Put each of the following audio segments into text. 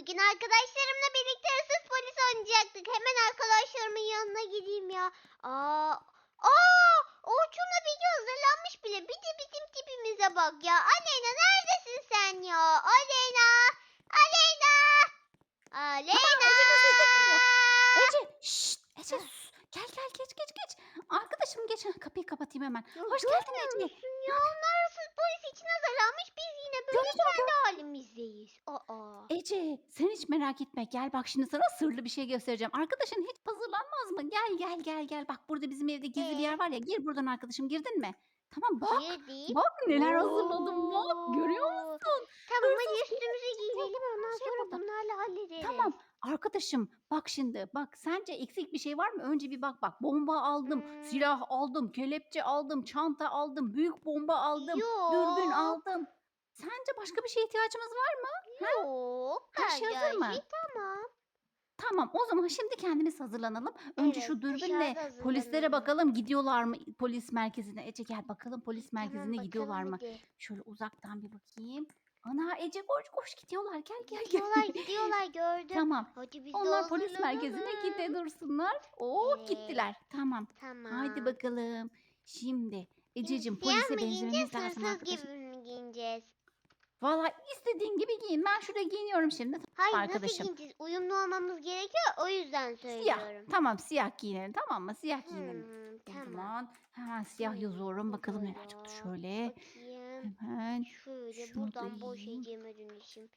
Bugün arkadaşlarımla birlikte hırsız polis oynayacaktık. Hemen arkadaşlarımın yanına gideyim ya. Aa, aa, Orçun'la video hazırlanmış bile. Bir de bizim tipimize bak ya. Aleyna neredesin sen ya? Aleyna, Aleyna, Aleyna. Ece şşt Ece. Gel gel geç geç geç. Arkadaşım geç. Ha, Kapıyı kapatayım hemen. Hoş geldin Ece. musun ya? Onlar hırsız polis için hazırlanmış. Biz yine böyle Gördüm, kendi halimizdeyiz. Aa. Ece sen hiç merak etme. Gel bak şimdi sana sırlı bir şey göstereceğim. Arkadaşın hiç hazırlanmaz mı? Gel gel gel gel. Bak burada bizim evde gizli bir Ee? yer var ya. Gir buradan arkadaşım. Girdin mi? Tamam bak. Girdik. Bak neler hazırladım bak. Görüyor musun? Tamam hadi Hırsız üstümüzü giyinelim ondan şey sonra yapalım. bunlarla hallederiz. Tamam. Arkadaşım bak şimdi bak sence eksik bir şey var mı? Önce bir bak bak bomba aldım, Hmm. silah aldım, kelepçe aldım, çanta aldım, büyük bomba aldım, Yok. dürbün aldım. Sence başka bir şeye ihtiyacımız var mı? Yok. Her şey hazır mı? şey tamam. Tamam o zaman şimdi kendimiz hazırlanalım. Önce Evet, şu dürbünle dışarıda polislere bakalım gidiyorlar mı polis merkezine? Ece gel bakalım polis merkezine Tamam, gidiyorlar bakalım mı? hadi. Şöyle uzaktan bir bakayım. Ana Ece koş koş gidiyorlar gel gel gel. Gidiyorlar gidiyorlar gördüm. Tamam. Hadi biz de Onlar polis merkezine hazırlanalım. gide dursunlar. Oo Evet. gittiler. Tamam. Tamam. Haydi bakalım. Şimdi Şimdi Ececiğim siyah polise mı giyineceğiz, benzememiz lazım hırsız arkadaşım. gibi mi giyineceğiz? Valla istediğin gibi giyin. Ben şurada giyiniyorum şimdi. Hayır Arkadaşım. nasıl giyineceğiz? Uyumlu olmamız gerekiyor o yüzden Siyah. söylüyorum. Tamam siyah giyinelim tamam mı? Siyah giyinelim. Hmm, O tamam. zaman hemen siyah Hmm, yazıyorum. Bakalım neler çıktı şöyle. Bakayım. Hemen. Şöyle şunu buradan boş heceme dönüşüm.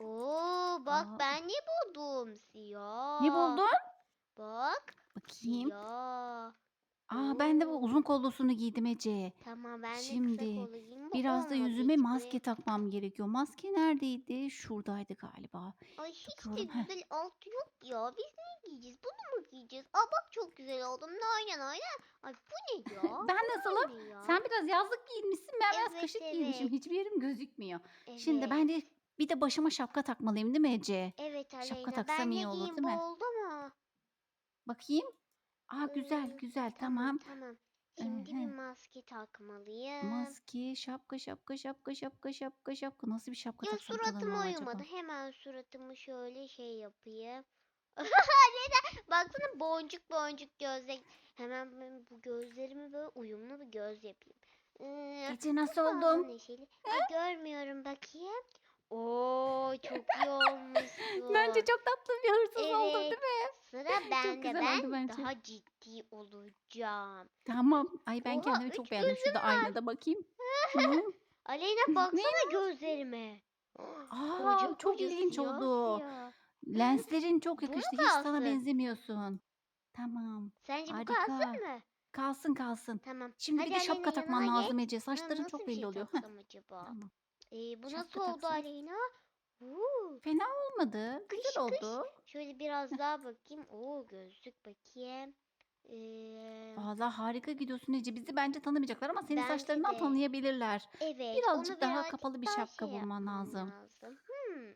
Oo bak Aa. ben ne buldum? Siyah. Ne buldun? Bak. Bakayım. Siyah. Aa ben de bu Oo. uzun kollusunu giydim Ece. Tamam ben de Şimdi kısa kollu giyeyim. Bu Biraz da olmadı yüzüme maske takmam gerekiyor. Maske neredeydi? Şuradaydı galiba. Ay hiç de Takıyorum, heh. güzel altı yok ya. Biz ne giyeceğiz? Bunu mu giyeceğiz? Aa bak çok güzel oldum. Aynen aynen. Ay bu ne ya? Ben nasılım? ne ya? Sen biraz yazlık giyinmişsin. Ben biraz Evet, kışık evet. giyinmişim. Hiçbir yerim gözükmüyor. Şimdi Evet. ben de bir de başıma şapka takmalıyım değil mi Ece? Evet Şapka Aleyna. taksam Ben ne iyi olur, giyeyim değil mi? bu oldu mu? Bakayım. Aa güzel güzel Tamam tamam. tamam. Şimdi bir maske takmalıyım. Maske, şapka, şapka, şapka, şapka, şapka, şapka. Nasıl bir şapka Ya taksam tanımam uyumadı. Hemen suratımı şöyle şey yapayım. Neden? Baksana boncuk boncuk gözle. Hemen ben bu gözlerimi böyle uyumlu bir göz yapayım. Ee, Ece nasıl oldum? neşeli. Ay, görmüyorum bakayım. Oo çok iyi olmuşsun. Bence çok tatlı bir hırsız oldum Evet. değil mi? Sıra bende. Ben bence. daha ciddi olacağım. Tamam. Ay ben Oha, kendimi çok beğendim. Şurada var. aynada bakayım. Aleyna baksana gözlerime. Aa, Koca çok ilginç siyah oldu. siyah. Lenslerin çok Bu yakıştı. Hiç sana benzemiyorsun. Tamam. Sence bu Harika. kalsın mı? Kalsın kalsın. Tamam. Şimdi Hadi bir de şapka takman lazım. Ece. Saçların çok bir belli şey oluyor. Taksam acaba? Tamam. Ee, bu Şapka nasıl oldu taksana. Aleyna? Oo, Fena olmadı. Kış Güzel kış. oldu. şöyle biraz daha bakayım. Oo gözlük bakayım. Ee, Vallahi harika gidiyorsun Ece. Bizi bence tanımayacaklar ama senin Bence saçlarından de. tanıyabilirler. evet. Birazcık daha kapalı bir şapka şey bulman yapmam lazım. lazım. Hmm.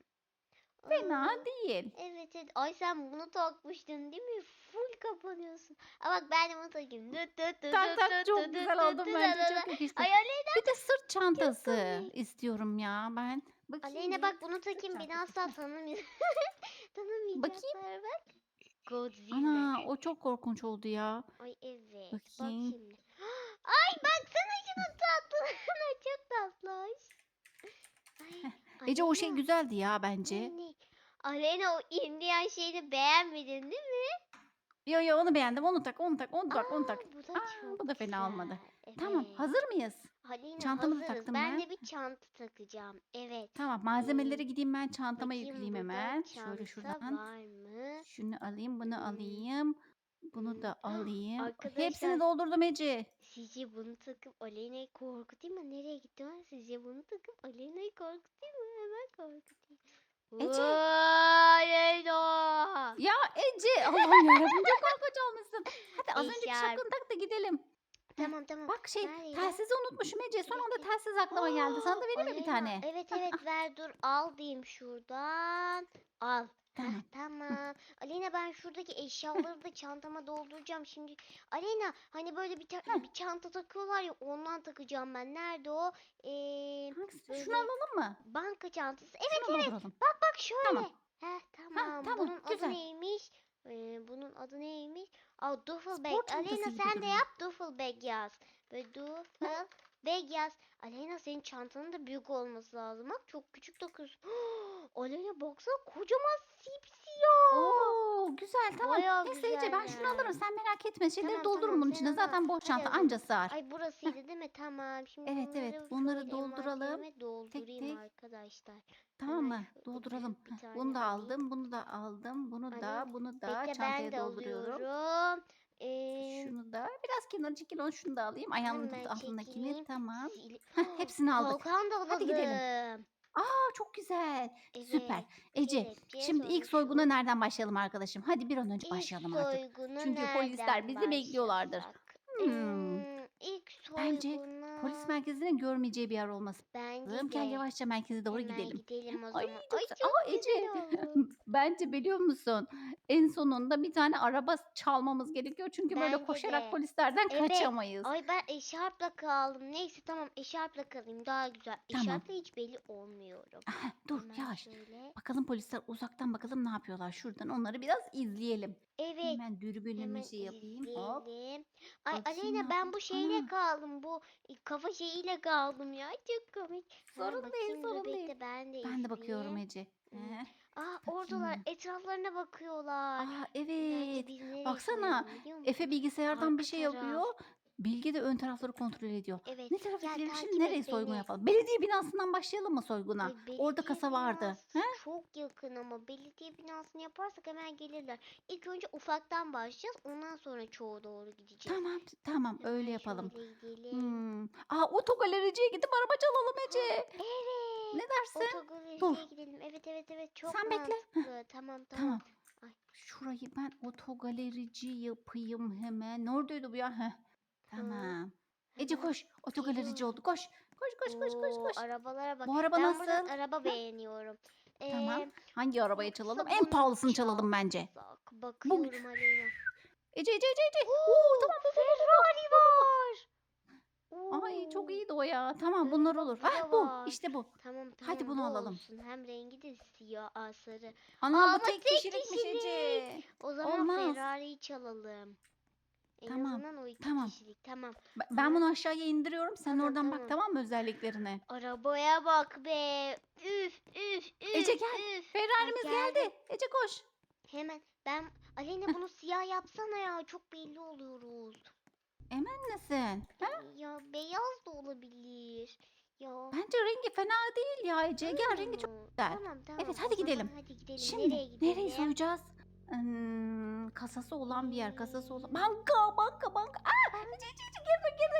Fena Aa, değil. Evet evet. Ay sen bunu takmıştın değil mi? Full kapanıyorsun. Aa bak ben de bunu takayım. Dıt dıt dıt Tak tak dıt çok güzel dıt oldun dıt bence. Çok yakıştı. Ay Aleyna, Bir de sırt çantası istiyorum ya ben. Bakayım Aleyna bak bunu takayım beni asla tanımıyor. Tanımayacaklar bak. Godzilla. Ana o çok korkunç oldu ya. Ay evet. Bakayım. Bak şimdi. Ay baksana şunun tatlılığına çok tatlış. Ay, Ece o şey Aleyna, güzeldi ya bence. ne, ne? Aleyna o indiyen şeyini beğenmedin değil mi? Yo yo onu beğendim. Onu tak, onu tak, onu tak, onu Aa, tak. bu da Aa, çok bu da fena olmadı. güzel. Tamam, Evet. hazır mıyız? Aleyna Çantamı da hazırız. taktım ben. ben. de bir çanta takacağım. Evet. Tamam, malzemeleri gideyim ben çantama Bakayım yükleyeyim burada hemen. çanta Şöyle şuradan. var mı? Şunu alayım, bunu alayım. Bunu da Hmm. alayım. Arkadaşlar- Hepsini doldurdum Ece. Sizce bunu takıp Aleyna'yı korkutayım mı? Nereye gitti o? Sizce bunu takıp Aleyna'yı korkutayım mı? Hemen korkutayım. Ece. Aleyna! Ya Ece, Allah'ım yarabbim çok korkunç olmuşsun. Hadi az önceki şapkanı tak da gidelim. Tamam tamam. Bak şey, ya? telsizi unutmuşum Ece. Son anda telsiz aklıma geldi. Sana da vereyim mi bir Aleyna, tane? Evet evet ver dur al diyeyim şuradan. Al. Tamam. tamam. Aleyna ben şuradaki eşyaları da çantama dolduracağım şimdi. Aleyna hani böyle bir, ta- bir çanta takıyorlar ya ondan takacağım ben. Nerede o? Ee, Hangisi? böyle Şunu alalım mı? banka çantası. Evet Şunu evet. dolduralım. Bak bak şöyle. Tamam. Heh, tamam. tamam, Bunun adı güzel. neymiş? Ee, bunun adı neymiş? Aa, duffel bag. Spor çantası Aleyna gibi sen de duruyor. yap duffel bag yaz. Böyle duffel bag yaz. Aleyna senin çantanın da büyük olması lazım. Bak çok küçük dokuyorsun. Aleyna baksana kocaman sipsiyah. Oo güzel tamam. Bayağı Neyse Ece ben şunu alırım sen merak etme. Şeyleri Tamam, doldururum tamam, bunun sen içine. al. Zaten boş Hadi çanta alalım. anca sığar. Ay burasıydı değil mi? Tamam. Şimdi Evet, evet. bunları Bunları şöyle dolduralım. envanterime doldurayım tek. arkadaşlar. Tamam Hemen mı? şöyle Dolduralım. bir tane Bunu da alayım. aldım, bunu da aldım, bunu da, Alayım. bunu da Bekle ben çantaya de dolduruyorum. alıyorum. Ee, Şunu da biraz kenara çekil onu şunu da alayım. Ayağımın hemen altındakini tamam. Sil- Heh, hepsini aldık. Kalkan da alalım. Hadi gidelim. Aa çok güzel. Süper. Evet. Ece kelepçe, şimdi ilk sonra soyguna şu. nereden başlayalım arkadaşım? Hadi bir an önce İlk başlayalım artık. soyguna Çünkü polisler nereden bizi bekliyorlardır. başlasak? Hmm. Ee, ilk Bence soyguna. Polis merkezinin görmeyeceği bir yer olması Bence lazım. Gel de. yavaşça merkeze doğru Hemen gidelim. gidelim o Ay zaman. çok Ay güzel. çok Aa güzel Ece oldu. bence biliyor musun? En sonunda bir tane araba çalmamız gerekiyor. Çünkü böyle Bence koşarak de. polislerden Evet. kaçamayız. Ay ben eşarpla kaldım. Neyse tamam eşarpla kalayım daha güzel. Tamam. Eşarpla hiç belli olmuyorum. Aha, dur Hemen yavaş. şöyle. Bakalım polisler uzaktan bakalım ne yapıyorlar. Şuradan onları biraz izleyelim. Evet. Hemen Hemen dürbünümüzü yapayım. Hop. izleyelim. Ay Bakayım Aleyna ben bu şeyle Aa. kaldım. Bu e, kafa şeyiyle kaldım ya. Çok komik. Sorun değil, sorun değil. bekle, Ben de Ben de bakıyorum. Ece. Ee, Aa oradalar. Etraflarına bakıyorlar. Aa evet. Baksana? Efe bilgisayardan bir Arka şey taraf. yapıyor. Bilge de ön tarafları kontrol ediyor. Evet. Ne tarafa gel gidelim takip şimdi? et Nereye soygun beni. yapalım? Belediye binasından başlayalım mı soyguna? Ay, Orada kasa vardı. binası He? Çok yakın ama belediye binasını yaparsak hemen gelirler. İlk önce ufaktan başlayacağız. Ondan sonra çoğu doğru gideceğiz. Tamam, tamam öyle Hemen yapalım. şöyle gidelim. Hmm. Aa otogalericiye gidip araba çalalım Ece. Evet. Ne dersin? Otogaleriye Dur. gidelim. Evet evet evet çok Sen bekle. mantıklı. Tamam tamam. Tamam. Ay. Şurayı ben otogalerici yapayım hemen. Neredeydi bu ya? Heh. Tamam. Ece koş. Otogalerici oldu. Koş. Koş koş koş koş Oo, koş. Arabalara bak. Bu araba ben buradan nasıl? araba beğeniyorum. Tamam. Ee, Hangi arabayı çalalım? En pahalısını çalalım bence. çalsak? Bakıyorum Aleyna. Ece Ece Ece Ece. Oo, tamam, bu, bu, bu, bu, Ferrari var. Ay çok iyiydi o ya. Tamam bunlar bak, olur. Ah bu işte bu. Tamam tamam Hadi bunu bu alalım. olsun. Hem rengi de siyah aa, sarı. Ana Ama bu tek tek kişilikmiş Ece. O zaman Olmaz. Ferrari'yi çalalım. En Tamam, azından o iki tamam. kişilik. Tamam. Ben- Ben bunu aşağıya indiriyorum. Sen Tamam, oradan bak tamam. tamam mı özelliklerine? Arabaya bak be. Üf üf üf. Ece gel. üf. Ferrari'miz geldim. geldi. Ece koş. Hemen ben Aleyna bunu siyah yapsana ya. Çok belli oluyoruz. Emin misin? Ha? Ya beyaz da olabilir. Ya. Bence rengi fena değil ya Ece. Gel rengi çok güzel. Tamam tamam. Evet, o hadi zaman gidelim. Hadi gidelim. Şimdi nereye gidelim? nereyi soyacağız? Hmm, kasası olan bir yer, kasası olan. Banka, banka, banka. Aa, girme, girme, girme.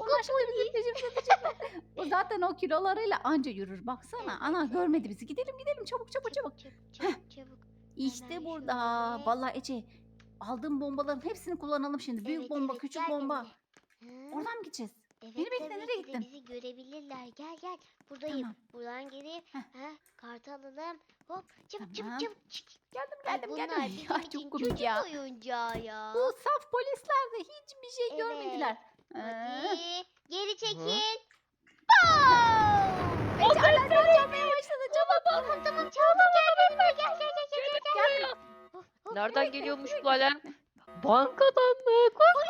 Onlar şimdi bizi peşimize düşecekler. O zaten o kilolarıyla anca yürür. Baksana. Ana görmedi bizi. Gidelim, gidelim. Çabuk, çabuk, çabuk. Çabuk çabuk çabuk. İşte burada. Vallahi Ece. Aldığım bombaların hepsini kullanalım şimdi. Büyük bomba, küçük bomba. Oradan mı gideceğiz? Evet, Beni bekle, tabii nereye gittin? Bizi görebilirler. Gel gel. Buradayım. Tamam. Buradan. Heh. Ha, kartı alalım. Hop. Çabuk Tamam. çabuk çabuk. Çık. Geldim, Ay, geldim, bunlar geldim. Ya için çok komik çocuk ya. oyuncağı ya. Bu saf polisler de hiçbir şey Evet. görmediler. Ee, Hadi. Geri çekil. Ece alarm çalmaya başladı. Çabuk. Tamam tamam çaldım. Gel benimle. Gel gel gel gel gel. Nereden geliyormuş bu alarm? Bankadan mı? Koş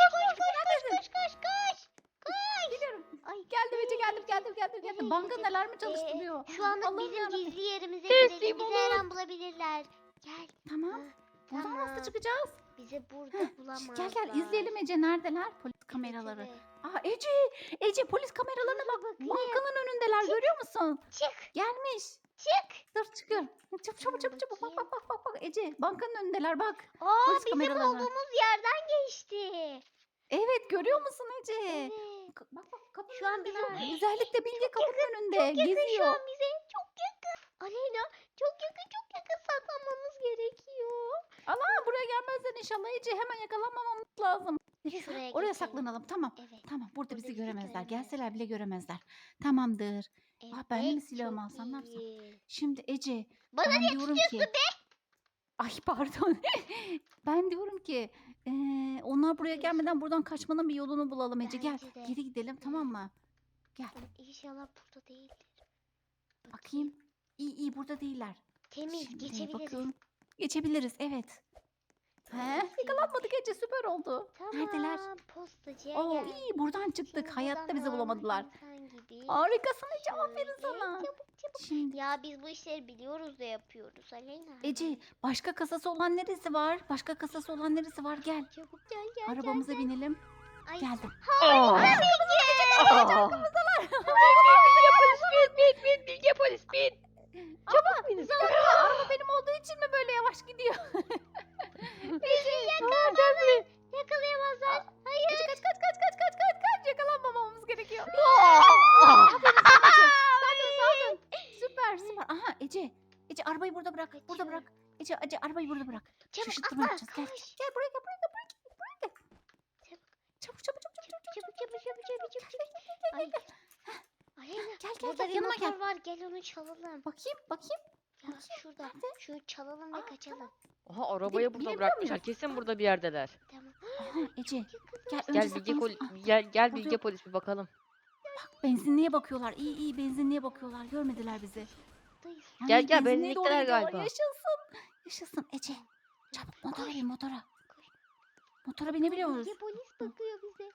geldim geldim Bankanın Ece. alarmı çalıştırıyor. Şu anda Allah'ım bizim yarabbim. gizli yerimize Teslim girelim. Bizi her an bulabilirler. Gel. Tamam. Buradan tamam. nasıl çıkacağız? Bizi burada Heh, bulamazlar. Gel gel izleyelim Ece neredeler? Polis kameraları. Evet, Aa Ece, Ece polis kameralarına bak. bakayım. Bankanın önündeler görüyor musun? Çık Gelmiş. çık. Dur çıkıyor. Çabuk çabuk çabuk çabuk. Bak bak bak bak bak Ece. Bankanın önündeler bak. Aa Polis bizim olduğumuz yerden geçti. Evet görüyor musun Ece? Evet. Ka- Bak bak kapının Şu an önündeler. bizim- Özellikle Bilge kapının önünde Yakın şu geziyor. an bize çok yakın. Aleyna çok yakın çok yakın saklanmamız gerekiyor. Ana buraya gelmezler inşallah Ece. Hemen yakalanmamamız lazım. Şuraya oraya geçelim. saklanalım tamam. Evet. Tamam burada Burada bizi bizi göremezler. göremezler. Gelseler bile göremezler. Tamamdır. Ah, ben de mi silahımı çok alsam, ne yapsam? iyi. Şimdi Ece Bana ben diyorum ki Ay pardon. ben diyorum ki eee, onlar buraya gelmeden buradan kaçmanın bir yolunu bulalım Ece. Gel Bence de. geri gidelim tamam mı? Gel İnşallah burada değildir. bakayım. İyi iyi burada değiller. Temiz Şimdi geçebiliriz. bakın. Geçebiliriz evet. He, yakalanmadık Ece süper oldu. Tamam. Neredeler? Postacıya Oo gel. iyi buradan çıktık. Şimdi Hayatta buradan bizi bulamadılar. İnsan gibi Harikasın Ece aferin sana. Çabuk çabuk. Şimdi Ya biz bu işleri biliyoruz da yapıyoruz Aleyna. Ece başka kasası olan neresi var? Başka kasası olan neresi var? Gel. Çabuk gel gel Arabamıza gel. gel. binelim. Ay, Geldim. Aa. Aa. Bilge polis bin Bilge polis bin. Çabuk binin. Araba Bakayım bakayım. Ya şurada. nerede? Şunu çalalım ve Aa, kaçalım. Aha arabayı burada bırakmışlar. muyuz? Kesin burada bir yerdeler. Tamam. Aha Ece. Gel önce Gel Bilge Ah, gel gel Bilge polis bir bakalım. Bak benzinliğe bakıyorlar. İyi iyi benzinliğe bakıyorlar. Görmediler bizi. Buradayız. Yalnız Gel, gel, benzinliğe doğru benzinlikteler gidiyorlar. galiba. Yaşasın. Yaşasın Ece. Çabuk motora bin motora. Motora binebiliyor muyuz? Bilge polis bakıyor bize.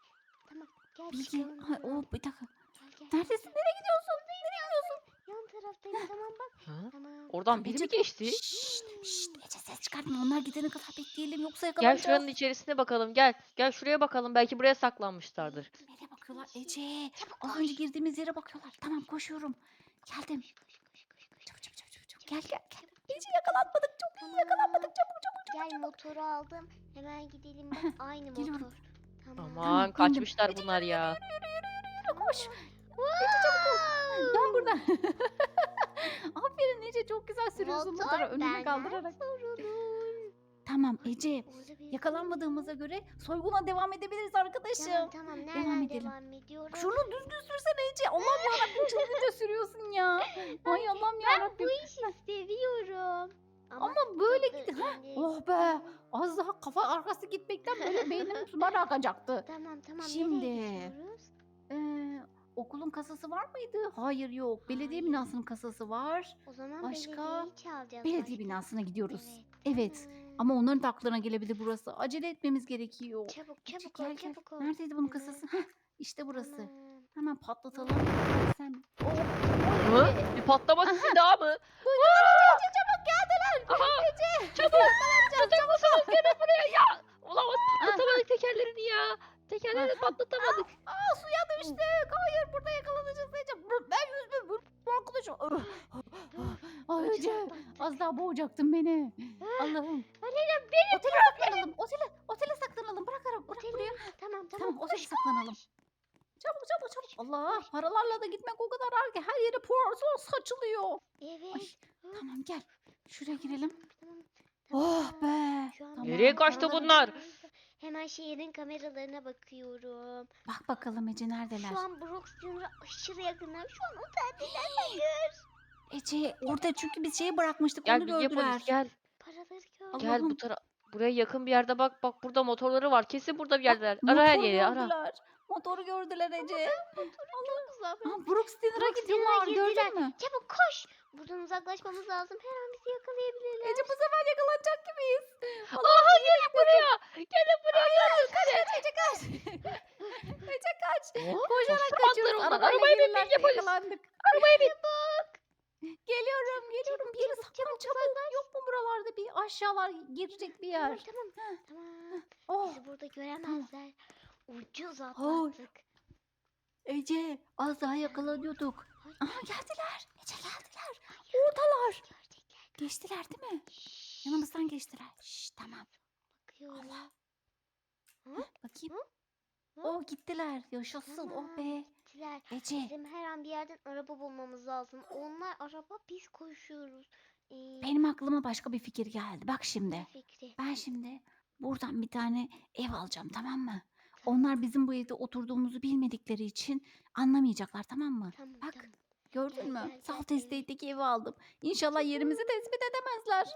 Tamam. Gel Bilgi. çıkalım buradan. oh, bir dakika. Gel gel. Neredesin? Nereye gidiyorsun? Nereye gidiyorsun? Yan taraftayım tamam bak. Ha? Tamam. Oradan biri mi Ece- geçti? Şşt, şşt, Ece ses çıkartma. Onlar gidene kadar bekleyelim yoksa Gel yakalanacağız. şuranın içerisine bakalım. Gel. Gel şuraya bakalım. Belki buraya saklanmışlardır. Nereye bakıyorlar? Ece. Çabuk Az koş. önce girdiğimiz yere bakıyorlar. Tamam koşuyorum. Geldim. Koş koş koş koş. koş. Çabuk çabuk çabuk çabuk. Gel gel gel. Ece yakalanmadık. Çok iyi yakalanmadık. Çabuk çabuk çabuk. Gel motoru aldım. Hemen gidelim bak aynı Geliyorum. motor. Tamam. Aman bindim. kaçmışlar bunlar ya. Yürü koş. Ece çabuk ol. Dön buradan. Aferin Ece çok güzel sürüyorsun Motor motoru benden kaldırarak. sorulur. Tamam Ece. Orada bir- Yakalanmadığımıza göre soyguna devam edebiliriz arkadaşım. Tamam tamam nereden edelim. devam ediyorum? Şunu düzgün sürsene Ece. Allah'ım yarabbim çılgınca sürüyorsun ya. Ay Allah'ım Ben yarabbim. bu işi seviyorum. Ama böyle dur, git. dur, Ha, şimdi- Oh be. Az daha kafa arkası gitmekten böyle beynim sular akacaktı. Tamam tamam Şimdi. nereye gidiyoruz? Ee, okulun kasası var mıydı? Hayır yok. Belediye Hayır. binasının kasası var. O zaman Başka? belediyeyi. Belediye başka. binasına gidiyoruz. Evet. Tamam. Ama onların da aklına gelebilir burası. Acele etmemiz gerekiyor. Çabuk çabuk ol gel. çabuk ol. Neredeydi bunun kasası? Heh, işte burası. Tamam. Hemen patlatalım. Sen. Hı? Bir patlama sesi daha mı? Çabuk geldiler. Çabuk. Tutuk musunuz? Gelin buraya ya. Ulan patlatamadık tekerlerini ya. Tekerlerini Aha. patlatamadık. Aa suya düştük. Hayır burada yakalanacağız. Bu- Ben yüzme arkadaşım. Ay Ucuz Ece. atlattık. Az daha boğacaktın beni. Allah'ım. Aleyna beni Otele saklanalım. Otele, otele saklanalım. Bırak arabı. Bırak Otele. buraya. Tamam tamam. Tamam otele saklanalım. Çabuk çabuk çabuk. Allah paralarla da gitmek o kadar ağır ki her yere portal saçılıyor. Evet. Ay, tamam gel. Şuraya girelim. Tamam, Oh tamam. be. Şu an Tamam. Nereye kaçtı bunlar? Hemen şehrin kameralarına bakıyorum. Bak bakalım Ece neredeler? Şu an Brookstein'a aşırı yakınlar. Şu an oteldeler hayır. Ece orada çünkü biz şeyi bırakmıştık Gel onu gördüler. polis gel. Paraları gördüm. Gel Allah'ım. bu tara buraya yakın bir yerde bak bak burada motorları var. Kesin burada bir Bak, yerdeler. Ara her motoru yeri ara. Motoru gördüler Ece. Çok uzak. Aa, Brookstein'a Brookstein'a gidiyorlar gördün mü? Çabuk koş. Buradan uzaklaşmamız lazım. Her an bizi yakalayabilirler. Ece bu sefer yakalanacak gibiyiz. Aha gelin buraya. Gelin buraya. Kaç kaç Ece kaç. Ece kaç. Oh, Koşarak nasıl kaçıyoruz. atlar onlar? Arabayla Arabaya bin gelirlerse Bilge polis. Arabaya bin. Geliyorum geliyorum. Çabuk, Bir yere çabuk, saklan çabuk, çabuk. Yok mu buralarda bir aşağılar girecek bir yer? tamam. Tamam. Oh Bizi burada göremezler. Ucuz atlattık. Ece az daha yakalanıyorduk. Aha geldiler. Ece geldiler. Oradalar. Geçtiler değil mi? Şşş, Yanımızdan geçtiler. Şşş tamam. Bakıyorum. Allah. Hı? Bakayım. Hı? Hı? Oh gittiler. Yaşasın oh Tamam, be. Gittiler. Ece Bizim her an bir yerden araba bulmamız lazım. Onlar araba biz koşuyoruz. Ee, benim aklıma başka bir fikir geldi. Bak şimdi. fikri? Ben şimdi buradan bir tane ev alacağım tamam mı? Onlar bizim bu evde oturduğumuzu bilmedikleri için anlamayacaklar tamam mı? Tamam bak. tamam. Gördün mü? gel. Estate'deki evi aldım. İnşallah yerimizi tespit edemezler.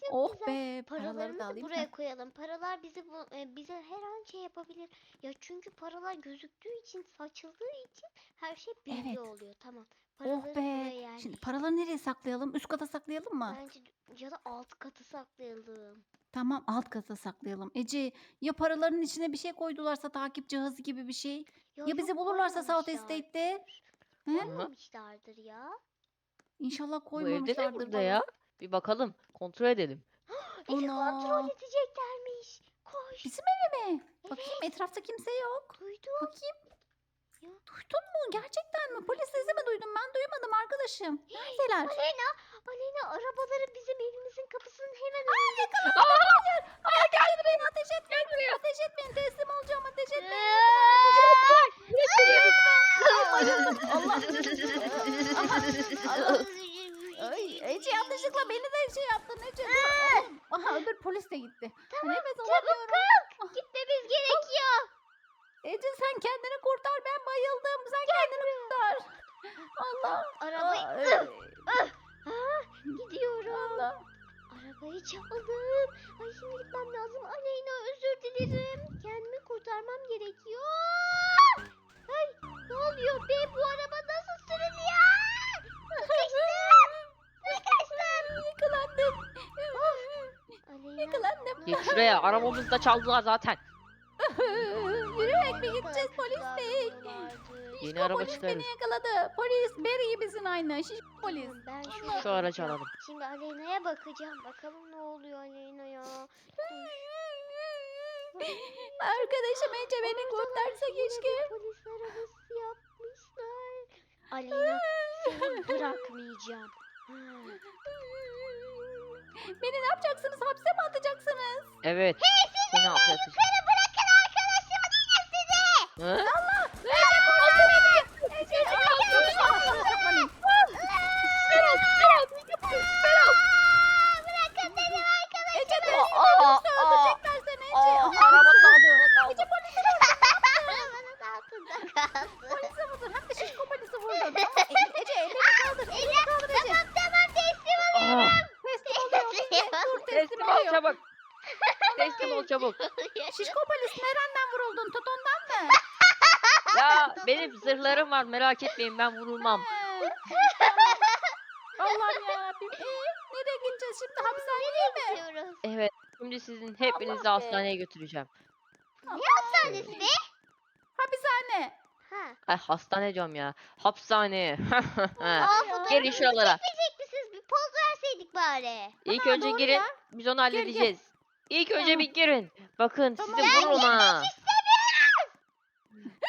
Çok Oh güzel. be. Paraları da alayım. buraya koyalım. Paralar bizi bu, e, bize her an şey yapabilir. Ya çünkü paralar gözüktüğü için, saçıldığı için her şey belli Evet. oluyor. Tamam. Oh Paraları be. buraya Şimdi paraları nereye saklayalım? Üst kata saklayalım mı? Bence ya da alt katı saklayalım. Tamam alt kata saklayalım. Ece ya paraların içine bir şey koydularsa takip cihazı gibi bir şey. Ya yok, bizi bulurlarsa South koymamışlar. He? Koymamışlardır ya. İnşallah Bu evde koymamışlardır. burada ya? Bir bakalım. Kontrol edelim. Evi Ana. kontrol edeceklermiş. Koş. Bizim eve mi? Bakayım etrafta kimse yok. Duydum. Bakayım. Ya. Duydun mu? Gerçekten mi? Polis sesi mi duydun? Ben duymadım arkadaşım. Neredeler? Aleyna, Aleyna arabaları bizim evimizin kapısının hemen Hayır hayır beni ateş etmeyin. Ateş etmeyin. Teslim olacağım ateş etmeyin. Allah. Ay Ece yanlışlıkla beni de şey yaptın Ece. Aha öbür polis de gitti. Nefes Çabuk alamıyorum. kalk. Gitmemiz gerekiyor. Ece sen kendini kurtar. Ben bayıldım. Sen kendini kurtar. Allah. Arabayı Ay, Ah, gidiyorum. Allah. Arabayı çaldım. Ay şimdi gitmem lazım. Aleyna özür dilerim. Kendimi kurtarmam gerekiyor. Ay ne oluyor be bu araba nasıl sürülüyor? Sıkıştım. Sıkıştım. Yakalandım. Aleyna. Yakalandım. Geç şuraya. Arabamızı da çaldılar zaten. Yürüyerek mi gideceğiz polis bey? Yeni İşte araba polis çıkarız. beni yakaladı. Polis Mary gibisin aynı. Şiş polis. Ben şu. Şu aracı alalım. Şimdi Aleyna'ya bakacağım. Bakalım ne oluyor Aleyna'ya. Arkadaşım Ece beni kurtarsa keşke. Polis arabası yapmışlar. Aleyna seni bırakmayacağım. Beni ne yapacaksınız? Hapse mi atacaksınız? Evet. Seni affedeceğim. E- tamam teslim ol. Çabuk. Teslim ol çabuk. Şişko polis nereden vuruldun? Tutundan mı? Ya benim zırhlarım var merak etmeyin ben vurulmam. Allah'ım yarabbim. Ee, nereye gideceğiz şimdi? Hapishaneye mi? Gidiyoruz. Evet şimdi sizin hepinizi Allah be. hastaneye götüreceğim. Aman Hastanesi be. Hapishane. Ha. Ay hastane diyorum ya. Hapishane. Ya. Gelin şuralara. çekmeyecek misiniz? Bir poz verseydik bari. İlk Ana, önce doğru girin. ya. Biz onu halledeceğiz. İlk önce Tamam. bir girin. Bakın Tamam. sizi vururum ha.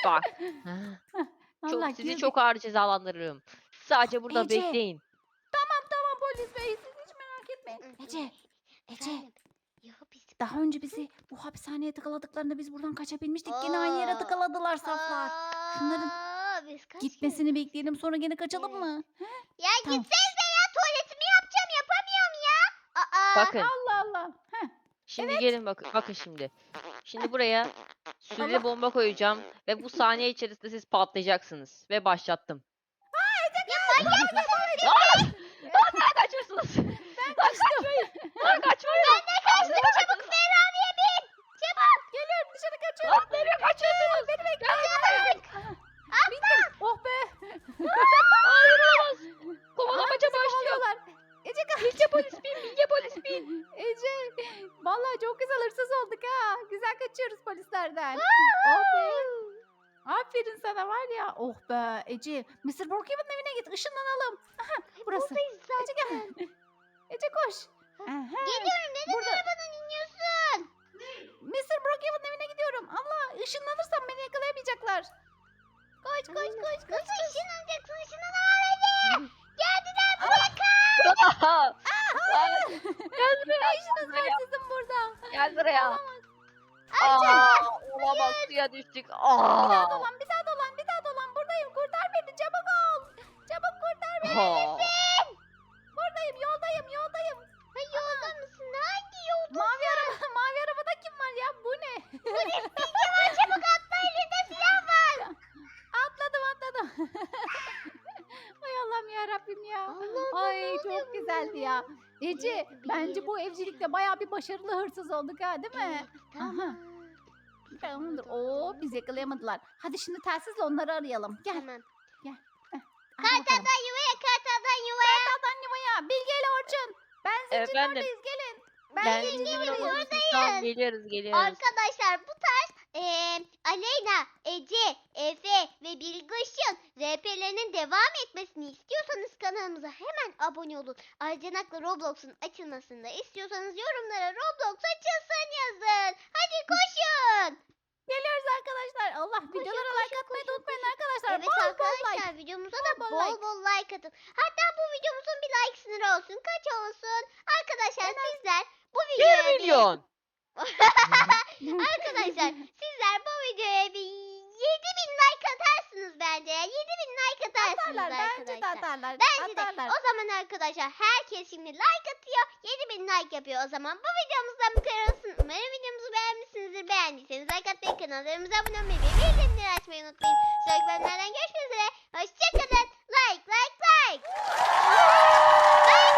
Bak. Çok, sizi girdik. çok ağır cezalandırırım. Sadece burada Ece. bekleyin. Tamam tamam polis bey siz hiç merak etmeyin. Ece, Ece. Efendim? Ya biz Daha önce bizi bu hapishaneye tıkaladıklarında biz buradan kaçabilmiştik. Yine aynı yere Aa. tıkaladılar saflar. Şunların Aa, biz kaç Gitmesini bekleyelim sonra gene kaçalım Evet. mı? Ya Tamam. gitsenize ya tuvaletimi yapacağım yapamıyorum ya. Aa. Bakın. Allah Allah. Heh. Şimdi gelin bakın. Bakın şimdi. Şimdi buraya süreli bomba koyacağım ve bu saniye içerisinde siz patlayacaksınız ve başlattım. Aa! Aa, kaçıyorsunuz. Ben kaçtım. Aa, kaçmayın. Ben de kaçtım çabuk Ferrari'ye bin. Çabuk. Geliyorum dışarı kaçıyorum. Aa, nereye kaçıyorsunuz? Beni bekle. Bindim. Oh be. Hayır olamaz. Kovalamaca başlıyor. Ece kaç. Bilge polis bin. Bilge polis bin. Ece. Vallahi çok güzel hırsız olduk ha. Güzel kaçıyoruz polislerden. be. Aferin sana var ya. Oh be Ece. Mr. Brookhaven'ın evine git. Işınlanalım. Aha, burası. Buradayız. Ece gel. Ece koş. Aha. Geliyorum neden Burada. arabadan iniyorsun? Mr. Brookhaven'ın evine gidiyorum. Allah ışınlanırsam beni yakalayamayacaklar. Koş koş koş koş. Nasıl ışınlanacaksın ışınlanamam hadi. Geldiler buraya kaç. Aa, Gel Ne buraya. işiniz var sizin burada? Gel buraya. Aa, olamaz suya düştük. Bir daha Aa. dolan, bir daha dolan, bir daha dolan. Buradayım. Kurtar beni. Çabuk ol. Çabuk kurtar beni. Aa. Buradayım. Yoldayım. Yoldayım. Ha yolda mısın? Hangi yolda? Mavi araba. Mavi arabada kim var ya? Bu ne? Bilge var çabuk atla elinde silah var. Atladım atladım. Hay Allah çok güzeldi ya. Ece bence bu evcilikte bayağı bir başarılı hırsız olduk ha değil mi? Tamamdır. Oo biz yakalayamadılar. Hadi şimdi telsizle onları arayalım. Gel. Tamam. Kartaldan yuvaya, kartaldan yuvaya. Kartaldan yuvaya. Bilge ile Orçun. Benzinci Efendim? neredeyiz? Gelin. Ben geliyorum. neredeyiz? Tamam geliyoruz geliyoruz. Arkadaşlar bu tarz eee Aleyna, Ece, Efe ve Bilgoş'un RP'lerinin devam etmesini istiyorsanız kanalımıza hemen abone olun. Ayrıca Roblox'un açılmasını da istiyorsanız yorumlara Roblox açılsın yazın. Hadi koşun. Geliyoruz arkadaşlar. Allah Koşun, videolara koşun, like atmayı koşun, unutmayın arkadaşlar. Evet bol bol arkadaşlar like. videomuza da Bol bol bol like. bol like atın. Hatta bu videomuzun bir like sınırı olsun. Kaç olsun? Arkadaşlar sizler bu 1 videoya bir... Arkadaşlar sizler bu videoya bir 7000 like atarsınız bence. ya. 7000 like atarsınız atarlar. Bence de arkadaşlar. atarlar. Bence de. atarlar. O zaman arkadaşlar herkes şimdi like atıyor. 7000 like yapıyor o zaman. Bu videomuzdan bu kadar olsun. Umarım videomuzu beğenmişsinizdir. Beğendiyseniz like atmayı, kanallarımıza abone olmayı ve bildirimleri açmayı unutmayın. Sonraki bölümlerden görüşmek üzere. Hoşçakalın. Like like like.